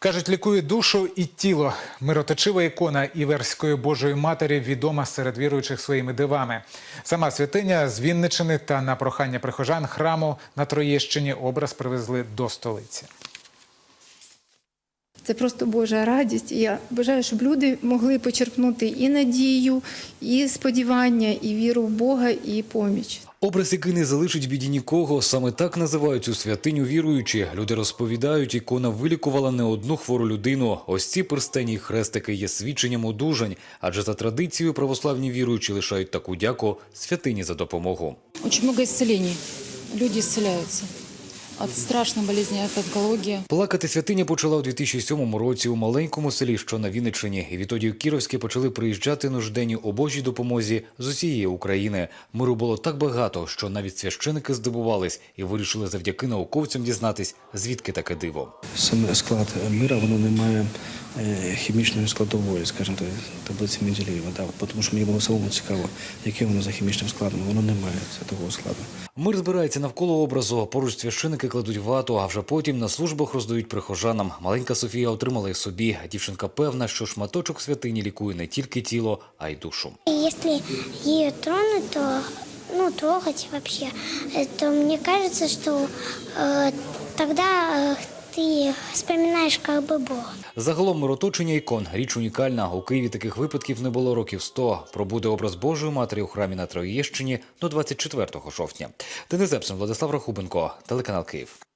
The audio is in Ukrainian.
Кажуть, лікує душу і тіло. Мироточива ікона Іверської Божої Матері відома серед віруючих своїми дивами. Сама святиня з Вінничини та на прохання прихожан храму на Троєщині образ привезли до столиці. Це просто Божа радість. І я бажаю, щоб люди могли почерпнути і надію, і сподівання, і віру в Бога, і поміч. Образ, який не залишить біді нікого, саме так називають цю святиню віруючі. Люди розповідають, ікона вилікувала не одну хвору людину. Ось ці перстені хрестики є свідченням одужань, адже за традицією православні віруючі лишають таку дяку святині за допомогу. Очень много исцелений. Люди исцеляются от страшно болезни, от онкологии. Плакати святиня почала у 2007 році у маленькому селі, що на Вінниччині. І відтоді у Кіровське почали приїжджати нужденні у Божій допомозі з усієї України. Миру було так багато, що навіть священики здивувались і вирішили завдяки науковцям дізнатись, звідки таке диво. Саме склад мира воно не має е, хімічної складової, скажімо так, таблиці Менделєєва. Да, от тому що мені було самому цікаво, яке воно за хімічним складом. Воно не має такого складу. Мир збирається навколо образу. Поруч священики кладуть вату, а вже потім на службах роздають прихожанам. Маленька Софія отримала й собі. Дівчинка певна, що шматочок святині лікує не тільки тіло, а й душу. И Если ее тронуть, то ну трогать вообще, э, то мне кажется, что э, тогда э, ты вспоминаешь як би Бога. Загалом мироточення ікон річ унікальна. У Києві таких випадків не було років 100. Пробуде образ Божої Матері у храмі на Троєщині до 24 жовтня. Денис Епсон, Владислав Рахубенко, телеканал Київ.